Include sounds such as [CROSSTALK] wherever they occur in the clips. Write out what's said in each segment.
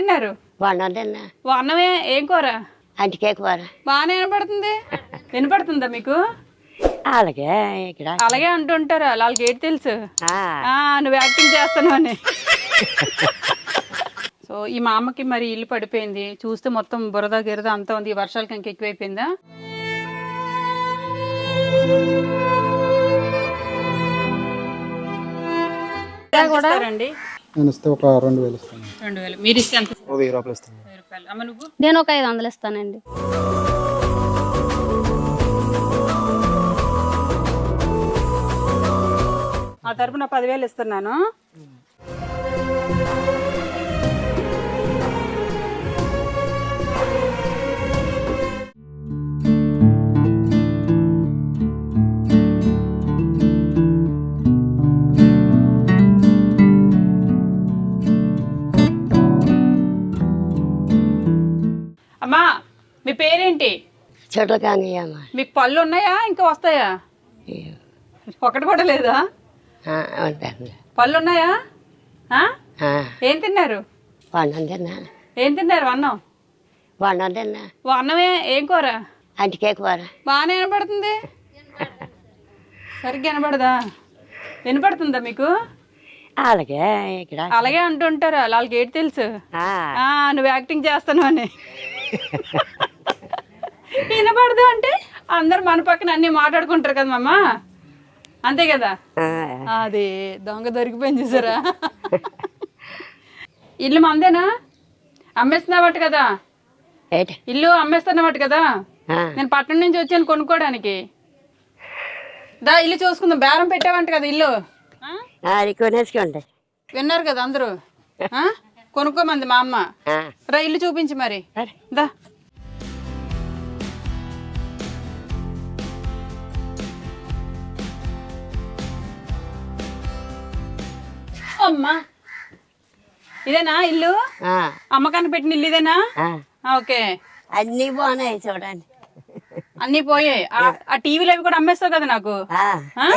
తిన్నారు? తిన్నా. అన్నమే ఏం కూర? అంటికే కూర. బాగానే వినపడుతుంది? వినపడుతుందా మీకు? అలాగే ఇక్కడ. అలాగే అంటుంటారు వాళ్ళకి ఏంటి తెలుసు? ఆ, ఆ, నువ్వు యాక్టింగ్ చేస్తాను అని. సో ఈ మా అమ్మకి మరి ఇల్లు పడిపోయింది. చూస్తే మొత్తం బురద గిరద అంతా ఉంది. ఈ వర్షాలకి ఇంక ఎక్కువైపోయిందా? ఇస్తారండి నేను ఇస్తే ఒక రెండు వేలు ఇస్తాను. రెండు వేలు. మీరు ఇస్తే ఎంత? ఓ వెయ్యి రూపాయలు ఇస్తాను. వెయ్యి రూపాయలు. అమ్మ నువ్వు? నేను ఒక ఐదు వందలు ఇస్తానండి. ఆ తరపున పదివేలు ఇస్తున్నాను. మీ పేరేంటి? చెట్లు కానీ మీకు పళ్ళు ఉన్నాయా? ఇంకా వస్తాయా? ఒకటి కూడా లేదా? పళ్ళు ఉన్నాయా? ఏం తిన్నారు? వండం తిన్నా. ఏం తిన్నారు అన్నం వండం తిన్నా. అన్నమే ఏం కూర? అంటికే కూర. బాగానే వినపడుతుంది? సరిగ్గా వినపడదా? వినపడుతుందా మీకు? అలాగే ఇక్కడ. అలాగే అంటుంటారు. వాళ్ళకి ఏంటి తెలుసు? నువ్వు యాక్టింగ్ చేస్తాను అని వినపడదు అంటే అందరు మన పక్కన అన్ని మాట్లాడుకుంటారు కదా మామ? అంతే కదా? అది దొంగ దొరికిపోయింది చూసారా? ఇల్లు మందేనా అమ్మేస్తున్నావట కదా? ఏంటి? ఇల్లు అమ్మేస్తున్నవాట కదా? నేను పట్టణం నుంచి వచ్చాను కొనుక్కోవడానికి. దా ఇల్లు చూసుకుందాం. బేరం పెట్టావంట కదా ఇల్లు. కొనేసుకోండి. విన్నారు కదా అందరూ? ఆ? కొనుక్కోమంది మా అమ్మ. రా ఇల్లు చూపించి మరి. దా. అమ్మా. ఇదేనా ఇల్లు? ఆ, అమ్మకాన్ని పెట్టిన ఇల్లు ఇదేనా? ఓకే. అన్నీ బాగున్నాయి చూడండి. అన్నీ పోయాయి. ఆ- టీవీలు అవి కూడా అమ్మేస్తావు కదా నాకు.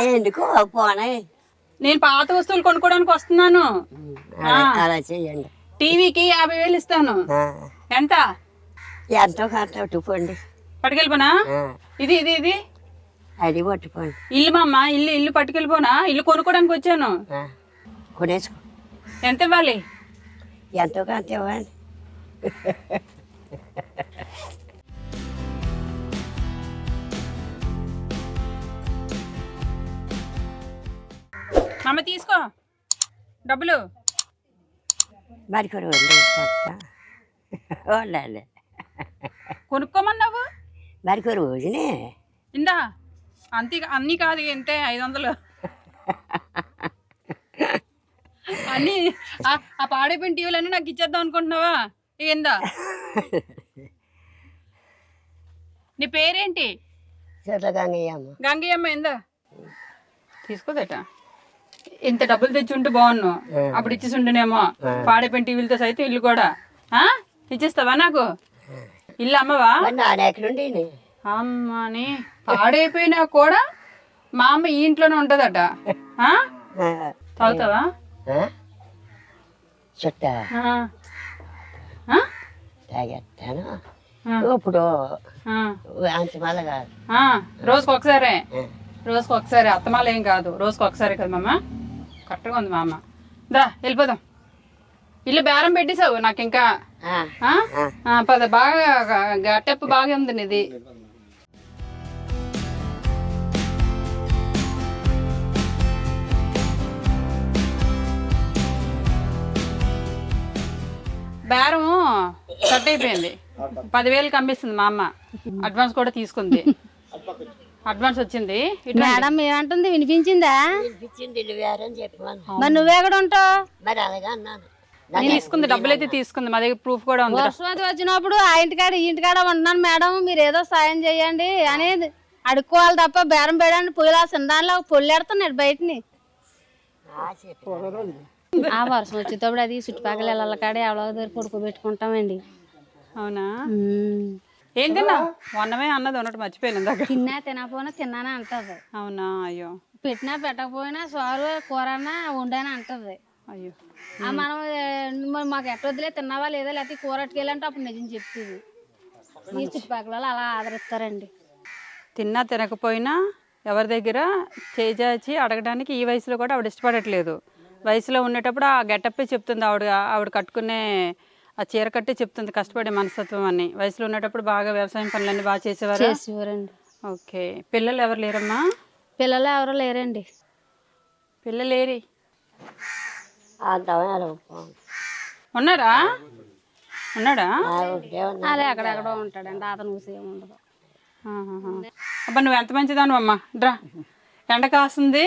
ఎందుకు? పోనాయి. నేను పాత వస్తువులు కొనుక్కోవడానికి వస్తున్నాను. అలా టీవీకి యాభై వేలు ఇస్తాను. ఎంత? ఎంతో కొంత పట్టుకోండి. పట్టుకెళ్ళిపోనా? ఇది ఇది ఇది? అది పట్టుకోండి. ఇల్లు మా అమ్మ ఇల్లు ఇల్లు పట్టుకెళ్ళిపోనా? ఇల్లు కొనుక్కోడానికి వచ్చాను. కొనేసుకో ఎంత ఇవ్వాలి ఎంతో కొంత ఇవ్వండి మా అమ్మ తీసుకో. డబ్బులు. మరి వండాలి [LAUGHS] కొనుక్కోమన్నావు? మరి కొన్ని రోజునే ఇందా. అంతే అన్నీ కాదు ఎంతే ఐదు వందలు [LAUGHS] అన్నీ ఆ- ఆ పాడైపోయిన టీవీలు అన్నీ నాకు ఇచ్చేద్దాం అనుకుంటున్నావా? ఏందా నీ పేరేంటి? గంగయ్యమ్మ ఏందా? తీసుకోదట. ఇంత డబ్బులు తెచ్చి ఉంటే బాగున్ను. అప్పుడు ఇచ్చేసి ఉండనేమో పాడైపోయిన టీవీలతో సైతం ఇల్లు కూడా. ఆ? ఇచ్చేస్తావా నాకు? ఇల్లు అమ్మవా? అమ్మని పాడైపోయినా కూడా మా అమ్మ ఈ ఇంట్లోనే ఉంటదట. ఆ? తాగుతావా? చుట్ట? తాగేస్తాను. ఇప్పుడు ఆ. రోజుకి ఒకసారే రోజుకి ఒకసారి అత్తమాల ఏం కాదు. రోజుకి ఒకసారి కదా మామ? కరెక్ట్గా ఉంది మా అమ్మ దా వెళ్ళిపోదాం. ఇల్లు బేరం పెట్టేసావు నాకు ఇంకా పద బాగా గట్టెప్పు బాగా ఉంది నీది. బేరం కట్ అయిపోయింది. పదివేలకు అమ్మిస్తుంది మా అమ్మ. అడ్వాన్స్ కూడా తీసుకుంది. అడ్వాన్స్ వచ్చింది. ఇటు మేడం ఏమంటుంది? వినిపించిందా? మరి ఉంటావు? మరి అలాగే అన్నాను. తీసుకుంది డబ్బులు అయితే తీసుకుంది. మా దగ్గర ప్రూఫ్ కూడా ఉంది. వర్షం అది వచ్చినప్పుడు ఆ ఇంటికాడ ఈ ఇంటికాడ ఉంటున్నాను మేడం. మీరు ఏదో సాయం చేయండి అనేది అడుక్కోవాలి తప్ప బేరం పేయడానికి పొయ్యిలా దానిలో పొల్లెడుతున్నాడు బయటని. ఆ, వర్షం వచ్చేటప్పుడు అది చుట్టుపక్కల ఇళ్ళ కాడ ఎవరో దగ్గర పడుకోబెట్టుకుంటామండి అవునా. ఏం తిన్నా మొన్నమే అన్నది ఉన్నట్టు మర్చిపోయాను ఇందాక. తిన్నా తినకపోయినా తిన్నానే అంటది. అవునా? అయ్యో. పెట్టినా పెట్టకపోయినా సోరు కూర వండానే అంటది. అయ్యో. ఆ మనం మరి మాకు ఎట్టొద్దులే తిన్నావా లేదా లేకపోతే కూర అట్టుకెళ్ళంటే అప్పుడు నిజం చెప్తుంది. ఈ చుట్టుపక్కల వాళ్ళు అలా ఆదరిస్తారండి. తిన్నా తినకపోయినా ఎవరి దగ్గర చేజాచి అడగడానికి ఈ వయసులో కూడా ఆవిడ ఇష్టపడట్లేదు. వయసులో ఉండేటప్పుడు ఆ గెటప్పే చెప్తుంది ఆవిడ ఆవిడ కట్టుకునే ఆ చీర కట్టే చెప్తుంది కష్టపడే మనస్తత్వం అని. వయసులో ఉండేటప్పుడు బాగా వ్యవసాయం పనులన్నీ బాగా చేసేవారు? చేసేవారండి. ఓకే. పిల్లలు ఎవరు లేరమ్మా? పిల్లలు ఎవరు లేరండి. పిల్లలు లేరి. ఉన్నారా? ఉన్నాడా? అదే అక్కడెక్కడో ఉంటాడండి. అతను ఊసేం ఉండదు. అబ్బా నువ్వు ఎంత మంచిదాను అమ్మ డ్రా. ఎండ కాస్తుంది.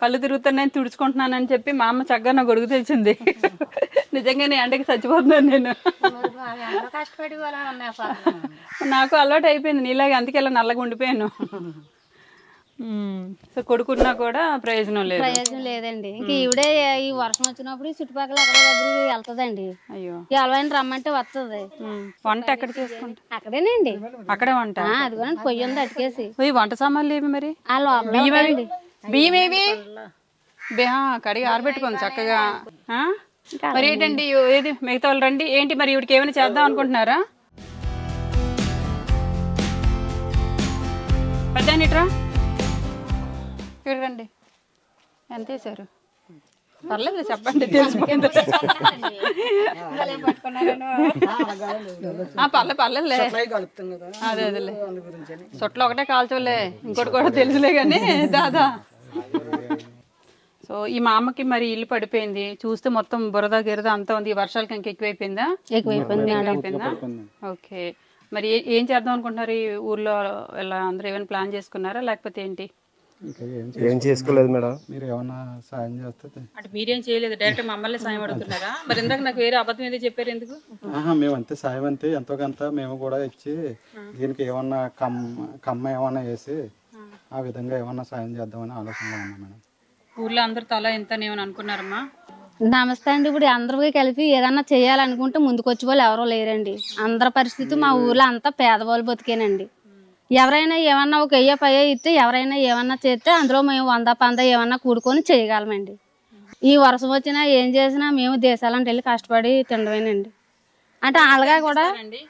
కళ్ళు తిరుగుతున్నాయని తుడుచుకుంటున్నానని చెప్పి మా అమ్మ చక్కగా నా గొడుగు తెచ్చింది నిజంగానే ఎండకి చచ్చిపోతున్నాను నేను. నాకు అలవాటు అయిపోయింది నీలాగే అందుకే ఇలా నల్లగా ఉండిపోయాను. సో కొడుకున్నా కూడా ప్రయోజనం లేదు. ప్రయోజనం లేదండి. ఇంక ఈవిడే ఈ వర్షం వచ్చినప్పుడు చుట్టుపక్కల దగ్గరికి వెళ్తుందండి. అయ్యో. ఈ అలవాయిని రమ్మంటే వస్తుంది. వంట ఎక్కడ చేసుకుంటా అక్కడేనండి. అక్కడే వంట? ఆ, అదిగోనండి పొయ్యి ఉంది అటుకేసి. వంట సామాన్లు ఏవి మరి? బియ్యం. బియ్యం ఏవి కడిగి ఆరబెట్టుకుంది చక్కగా. ఆ? మరి ఏంటండి ఏది మిగతా వాళ్ళు రండి. ఏంటి మరి ఇవిడికి ఏమైనా చేద్దాం అనుకుంటున్నారా? పెద్ద ఇట్రా ఇక్కడ రండి ఎంత వేసారు పర్లేదు చెప్పండి తెలిసిపోయింది. ఆ, పర్లే పర్లేదులే. అదే అదేలే. సొట్లు ఒకటే కాల్చోలే. ఇంకోటి కూడా తెలుసులే కానీ దాదా. సో ఈ మా అమ్మకి మరి ఇల్లు పడిపోయింది. చూస్తే మొత్తం బురద గిరద అంతా ఉంది. ఈ వర్షాలకి ఇంకా ఎక్కువైపోయిందా? ఎక్కువైపోయింది. ఓకే. మరి ఏ- చేద్దాం అనుకుంటున్నారు? ఈ ఊర్లో ఇలా అందరూ ఏమైనా ప్లాన్ చేసుకున్నారా? లేకపోతే ఏంటి? ఏం చేసుకోలేదు. మేడం. మీరు ఏమన్నా సాయం చేస్తే అంటే మీరేం చేయలేదు. డైరెక్ట్ మమ్మల్ని సాయం అడుగుతున్నారా? మరి ఇందాక నాకు వేరే అబద్ధం ఏదో చెప్పారు ఎందుకు? ఆహా, మేము అంతే సాయం అంతే. ఎంతో కొంత మేము కూడా ఇచ్చి దీనికి ఏమన్నా కమ్మ కమ్మ ఏమన్నా వేసి ఆ విధంగా ఏమన్నా సాయం చేద్దామని ఆలోచనలో ఉన్నాం మేడం. ఊర్లో అందరు తల ఎంత ఏమని అనుకున్నారమ్మా? నమస్తే అండి. ఇప్పుడు అందరికీ కలిపి ఏదన్నా చేయాలనుకుంటే ముందుకు వచ్చే వాళ్ళు ఎవరో లేరండి. అందరి పరిస్థితి మా ఊర్లో అంతా పేదవాళ్ళు బతికేనండి. ఎవరైనా ఏమన్నా ఒక వెయ్యి పయ్య ఇస్తే ఎవరైనా ఏమన్నా చేస్తే అందులో మేము వంద పంద ఏమన్నా కూడుకొని చేయగలమండి. ఈ వర్షం వచ్చినా ఏం చేసినా మేము దేశాలంటే వెళ్ళి కష్టపడి తినడమేనండి. అంటే అలాగా కూడా అండి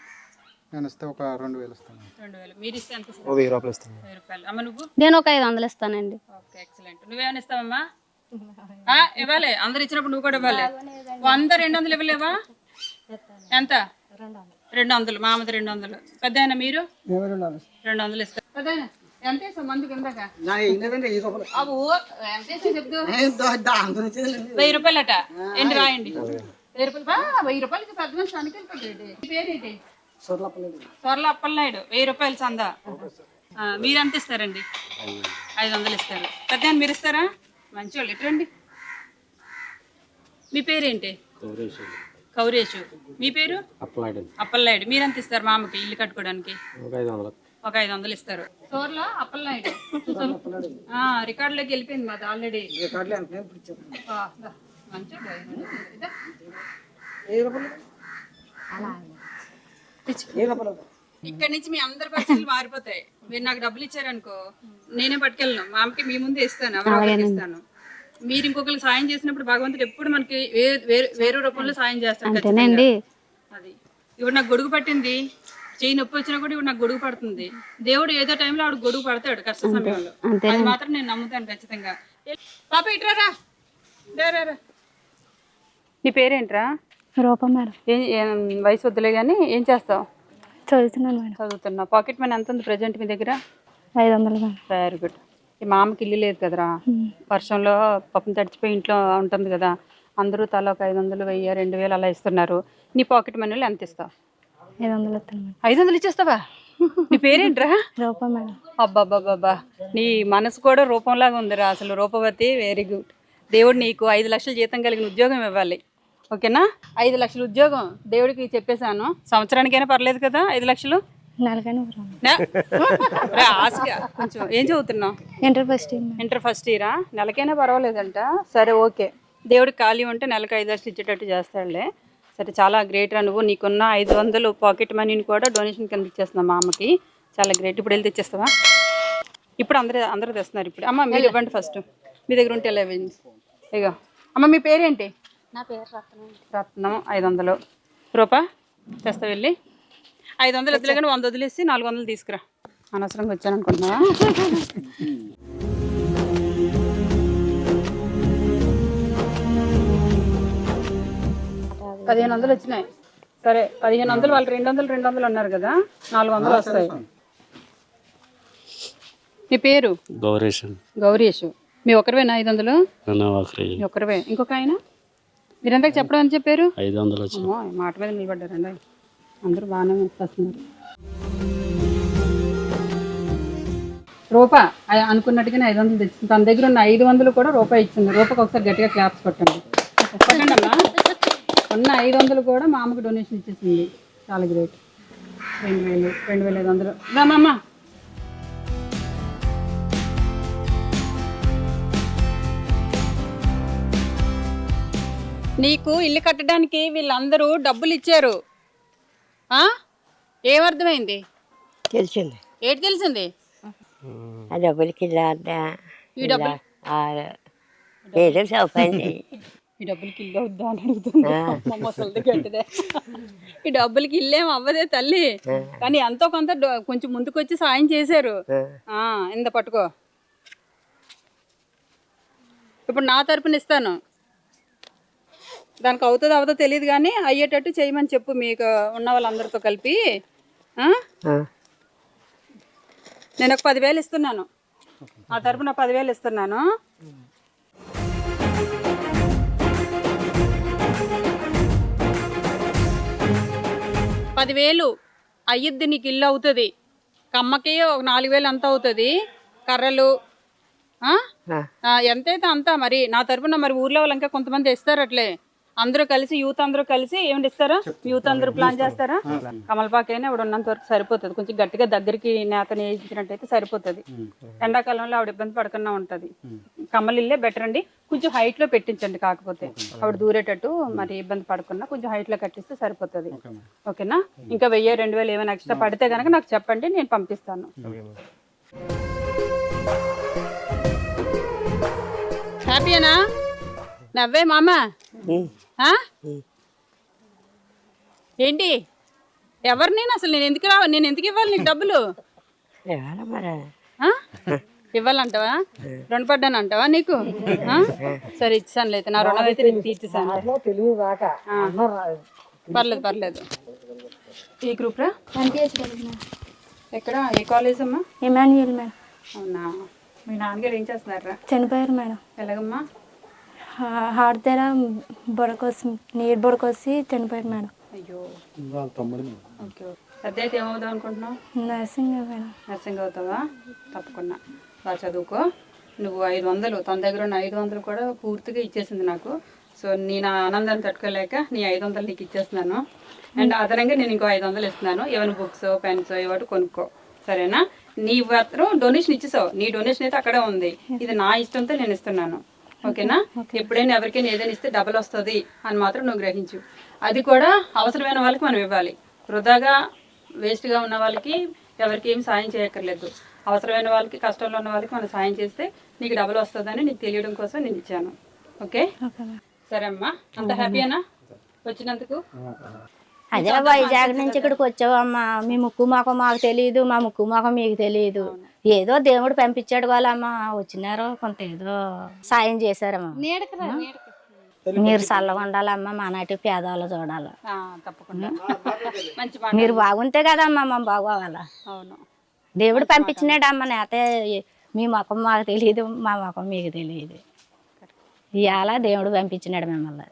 నేను ఇస్తే ఒక రెండు వేలు ఇస్తాను రెండు వేలు. మీరు ఇస్తే ఎంత ఇస్తారు? ఓ వెయ్యి రూపాయలు ఇస్తాను. వెయ్యి రూపాయలు. అమ్మ నువ్వు? నేను ఒక ఐదు వందలు ఇస్తానండి. Okay excellent. నువ్వేమైనా ఇస్తావమ్మా? ఆ, ఇవ్వాలి. అందరు ఇచ్చినప్పుడు నువ్వు కూడా ఇవ్వాలి. వంద రెండు వందలు ఇవ్వలేవా? ఎంత? రెండు వందలు. మామది రెండు వందలు. పెద్ద మీరు? రెండు వందలు ఇస్తారు పెద్ద ఎంత వేసావు మందుకి ఇందాక అవు ఎంత వేసావు చెప్తూ? వెయ్యి రూపాయలట. ఏంటి రాయండి. వెయ్యి రూపాయలు. బా, వెయ్యి రూపాయలకి పెద్ద మనిషి అనుకెళ్ళిపోయాడు మీ పేరేంటి? సొర్ల అప్పలనాయుడు వెయ్యి రూపాయలు చందా. ఆ, మీరు ఎంత ఇస్తారండి? ఐదు వందలు ఇస్తారు. పెద్ద మీరు ఇస్తారా? మంచి వాళ్ళు ఎట్రండి మీ పేరేంటి? కౌరేషు మీ పేరు? అప్పలనాయుడు. మీరు ఎంత ఇస్తారు మామకి ఇల్లు కట్టుకోవడానికి ఒక ఐదు వందలు ఇస్తారు. స్టోర్లో అప్పలనాయుడు. ఆ, రికార్డులోకి వెళ్ళిపోయింది మాది ఆల్రెడీ. మంచిగా ఇక్కడ నుంచి మీ అందరి పరిస్థితులు మారిపోతాయి. మీరు నాకు డబ్బులు ఇచ్చారనుకో నేనే పట్టుకెళ్ళను. మా అమ్మకి మీ ముందే ఇస్తాను ఇస్తాను. మీరు ఇంకొకరికి సాయం చేసినప్పుడు భగవంతుడు ఎప్పుడు మనకి వేరే వేరే రూపంలో సాయం చేస్తాడు అది. ఇప్పుడు నాకు గొడుగు పట్టింది. చెయ్యి నొప్పి వచ్చినా కూడా ఇప్పుడు నాకు గొడుగు పడుతుంది. దేవుడు ఏదో టైంలో ఆవిడ గొడుగు పడతాడు కష్ట సమయంలో. అది మాత్రం నేను నమ్ముతాను ఖచ్చితంగా. పాప ఇట్రారా రా, రా, రా. నీ పేరేంట్రా? రూపం మేడం. ఏం వయసు వద్దులే కానీ ఏం చేస్తావు? చదువుతున్నాను మేడం. చదువుతున్నా పాకెట్ మనీ ఎంత ఉంది ప్రజెంట్ మీ దగ్గర? ఐదు వందలు మేడం. వెరీ గుడ్ ఈ మామకి ఇల్లు లేదు కదరా? వర్షంలో పాపం తడిచిపోయి ఇంట్లో ఉంటుంది కదా. అందరూ తల ఒక ఐదు వందలు వెయ్యి రెండు వేలు అలా ఇస్తున్నారు. నీ పాకెట్ మనీలో ఎంత ఇస్తావు? ఐదు వందలు ఇస్తాను మేడం. ఐదు వందలు ఇచ్చేస్తావా? నీ పేరేంట్రా? రూపం మేడం. అబ్బాబ్బాబ్బా నీ మనసు కూడా రూపంలాగా ఉందిరా. అసలు రూపవతి వెరీ గుడ్ దేవుడు నీకు ఐదు లక్షల జీతం కలిగిన ఉద్యోగం ఇవ్వాలి. ఓకేనా? ఐదు లక్షల ఉద్యోగం. దేవుడికి చెప్పేశాను. సంవత్సరానికైనా పర్లేదు కదా ఐదు లక్షలు? కొంచెం ఏం చదువుతున్నావు? Inter first year inter first ఇయరా? నెలకైనా పర్వాలేదంట. సరే ఓకే. దేవుడికి ఖాళీ ఉంటే నెలకు ఐదు లక్షలు ఇచ్చేటట్టు చేస్తాడులే. సరే చాలా గ్రేట్ రా నువ్వు. నీకున్న ఐదు వందలు పాకెట్ మనీని కూడా డొనేషన్ కింద ఇచ్చేస్తున్నా మా అమ్మకి. చాలా గ్రేట్. ఇప్పుడు వెళ్ళి తెచ్చేస్తావా? ఇప్పుడు అందరూ అందరూ తెస్తున్నారు ఇప్పుడు. అమ్మ మీరు ఇవ్వండి ఫస్ట్. మీ దగ్గర ఉంటే ఇవ్వండి ఇగో. అమ్మ మీ పేరేంటి? నా పేరు రత్నం రత్నం ఐదు వందలు రూపా తెస్తా వెళ్ళి. ఐదు వందలు వదిలే కానీ వంద వదిలేసి నాలుగు వందలు తీసుకురా. అనవసరంగా వచ్చాను అనుకుంటున్నావా పదిహేను వందలు వచ్చినాయి. సరే పదిహేను వందలు వాళ్ళు రెండు వందలు రెండు వందలు అన్నారు కదా నాలుగు వందలు వస్తాయి. మీ పేరు? గౌరీశం. గౌరీష్ మీ ఒకరివేనా ఐదు వందలు ఒక్కరివే ఇంకొక ఆయన? మీరెంతకు చెప్పడం అని చెప్పారు? ఐదు వందలు వచ్చి మాట మీద నిలబడ్డారండి అందరూ. బాగానే వస్తున్నారు. రూపా అనుకున్నట్టుగానే ఐదు వందలు తెచ్చింది తన దగ్గర ఉన్న ఐదు వందలు కూడా రూపాయి ఇచ్చింది. రూపాకి ఒకసారి గట్టిగా క్లాప్స్ కొట్టండి. కొట్టండి అమ్మా. ఉన్న ఐదు వందలు కూడా మా అమ్మకి డొనేషన్ ఇచ్చేసింది. చాలా గ్రేట్. రెండు వేలు రెండు వేల ఐదు వందలు రామమ్మ నీకు ఇల్లు కట్టడానికి వీళ్ళందరూ డబ్బులు ఇచ్చారు. ఆ? ఏమర్థమైంది? తెలిసింది. ఏంటి తెలిసింది? ఆ డబ్బులకి ఇలా ఈ డబ్బులు ఏదో సౌకర్యం చెయ్యి. ఈ డబ్బులకి ఇల్లు అవుద్దా అని అడుగుతుంది. ముసలిది గట్టిదే ఈ డబ్బులకి ఇల్లేం అవ్వదే తల్లి. కానీ ఎంతో కొంత డొ- కొంచెం ముందుకు వచ్చి సాయం చేశారు. ఆ, ఇంద పట్టుకో. ఇప్పుడు నా తరపున ఇస్తాను. దానికి అవుతుందో అవుతుందో తెలియదు కానీ అయ్యేటట్టు చేయమని చెప్పు మీకు ఉన్న వాళ్ళందరితో కలిపి. నేను ఒక పదివేలు ఇస్తున్నాను. ఆ తరపున పదివేలు ఇస్తున్నాను. పదివేలు అయ్యిద్ది నీకు ఇల్లు అవుతుంది. కమ్మకి ఒక నాలుగు వేలు అంత అవుతుంది. కర్రలు ఎంతైతే అంత మరి నా తరపున మరి ఊర్లో వాళ్ళు ఇంకా కొంతమంది ఇస్తారు అట్లే అందరూ కలిసి యూత్ అందరూ కలిసి ఏమిటి ఇస్తారా? యూత్ అందరూ ప్లాన్ చేస్తారా? కమలపాకు అయినా ఆవిడ ఉన్నంత వరకు సరిపోతుంది. కొంచెం గట్టిగా దగ్గరికి నేతని వేయించినట్టయితే సరిపోతుంది. ఎండాకాలంలో ఆవిడ ఇబ్బంది పడకుండా ఉంటది. కమ్మలు ఇల్లే బెటర్ అండి. కొంచెం హైట్లో పెట్టించండి కాకపోతే. ఆవిడ దూరేటట్టు మరి ఇబ్బంది పడకుండా కొంచెం హైట్లో కట్టిస్తే సరిపోతుంది. ఓకేనా? ఇంకా వెయ్యి రెండు వేలు ఏమైనా ఎక్స్ట్రా పడితే కనుక నాకు చెప్పండి నేను పంపిస్తాను. హ్యాపీయేనా నవ్వే మామ? ఏంటి? ఎవరు నేను అసలు? నేను ఎందుకు రావాలి? నేను ఎందుకు ఇవ్వాలి నీకు డబ్బులు? ఇవ్వాలంటావా? రుణపడ్డాను అంటావా నీకు? సరే ఇచ్చాను అయితే. నా రుణం అయితే నేను తీర్చేసాను. పర్లేదు పర్లేదు. ఏ గ్రూప్ రా? ఎక్కడ? ఏ కాలేజ్ అమ్మా? ఇమాన్యుయల్ మేడం అవునా? మీ నాన్నగారు ఏం చేస్తున్నారా చనిపోయారు మేడం. ఎలాగమ్మా? దగ్గర బొడకొసి నీరు బొడకొసి చనిపోయారు మేడం అయ్యో ఓకే ఓకే. పెద్ద అయితే ఏమవుదాం అనుకుంటున్నావు? నర్సింగ్ మేడం నర్సింగ్ అవుతావా? తప్పకుండా. బాగా చదువుకో. నువ్వు ఐదు వందలు తన దగ్గర ఉన్న ఐదు వందలు కూడా పూర్తిగా ఇచ్చేసింది నాకు. సో నేను ఆ ఆనందాన్ని తట్టుకోలేక నీ ఐదు వందలు నీకు ఇచ్చేస్తున్నాను. అండ్ అదనంగా నేను ఇంకో ఐదు వందలు ఇస్తున్నాను. ఏమైనా బుక్స్ పెన్స్ ఏవాటి కొనుక్కో. సరేనా? నీ మాత్రం డొనేషన్ ఇచ్చేసావు. నీ డొనేషన్ అయితే అక్కడే ఉంది. ఇది నా ఇష్టంతో నేను ఇస్తున్నాను. ఓకేనా? ఎప్పుడైనా ఎవరికైనా ఏదైనా ఇస్తే డబల్ వస్తుంది అని మాత్రం నువ్వు గ్రహించు. అది కూడా అవసరమైన వాళ్ళకి మనం ఇవ్వాలి. వృధాగా వేస్ట్గా ఉన్న వాళ్ళకి ఎవరికి ఏం సాయం చేయక్కర్లేదు. అవసరమైన వాళ్ళకి కష్టంలో ఉన్న వాళ్ళకి మనం సాయం చేస్తే నీకు డబుల్ వస్తుందని నీకు తెలియడం కోసం నేను ఇచ్చాను. ఓకే? సరే అమ్మా. అంత హ్యాపీయేనా వచ్చినందుకు? అదే వైజాగ్ నుంచి ఇక్కడికి వచ్చావమ్మా. మీ ముక్కు మాకు మాకు తెలియదు మా ముక్కు మాకు మీకు తెలియదు. ఏదో దేవుడు పంపించాడు వాళ్ళమ్మా. వచ్చినారు కొంత ఏదో సాయం చేశారమ్మా. మీరు చల్లగా ఉండాలమ్మా మా నాటి పేదవాళ్ళు చూడాలి. తప్పకుండా. మీరు బాగుంటే కదమ్మా మా బాగోవాలా. అవును. దేవుడు పంపించినాడమ్మా నేత మీ ముఖం మాకు తెలియదు మా ముఖం మీకు తెలియదు. ఇవాళ దేవుడు పంపించినాడు మిమ్మల్ని.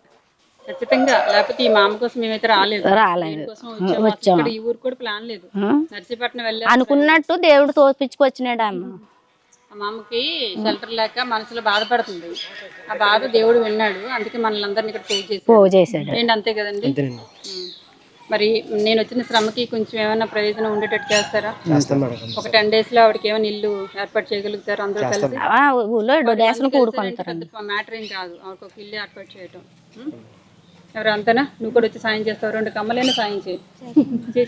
ఖచ్చితంగా. లేకపోతే ఈ మామ కోసం మేమైతే రాలేదు. రాలేదు. కోసం వచ్చాము. ఈ ఊరు కూడా ప్లాన్ లేదు. నర్సీపట్నం వెళ్ళి అనుకున్నట్టు దేవుడు తోపించుకొచ్చినాడు అమ్మ ఆ మామకి షెల్టర్ లేక మనసులో బాధపడుతుంది. ఆ బాధ దేవుడు విన్నాడు. అందుకే మనల్ని అందరిని ఇక్కడ పూజ చేసి పోగు చేశాడు. ఏంటి అంతే కదండి. మరి నేను వచ్చిన శ్రమకి కొంచెం ఏమైనా ప్రయోజనం ఉండేటట్టు చేస్తారా? ఒక టెన్ డేస్లో ఆవిడకి ఏమైనా ఇల్లు ఏర్పాటు చేయగలుగుతారు? అందరూ కలిసి? ఆ, ఊళ్ళో మ్యాటర్ ఏం కాదు. ఆవిడకి ఒక ఇల్లు ఏర్పాటు చేయటం? ఎవరు అంతనా? నువ్వు కూడా వచ్చి సాయం చేస్తావు. రెండు కమ్మలైనా సాయం చేయి.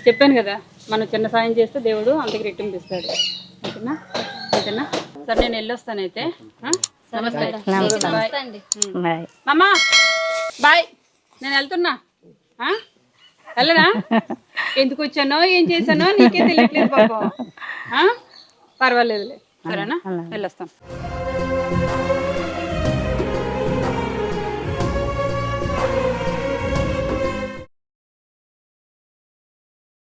చెప్పాను కదా మనం చిన్న సాయం చేస్తే దేవుడు అంతకి రెట్టింపు ఇస్తాడు. ఓకేనా? ఓకేనా? సరే నేను వెళ్ళొస్తానైతే? నమస్తే. Bye bye. మామా బాయ్. నేను వెళ్తున్నా? వెళ్ళనా? ఎందుకు వచ్చానో ఏం చేశానో నీకే తెలియట్లేదు పాపం? పర్వాలేదులే. సరేనా? వెళ్ళొస్తాం.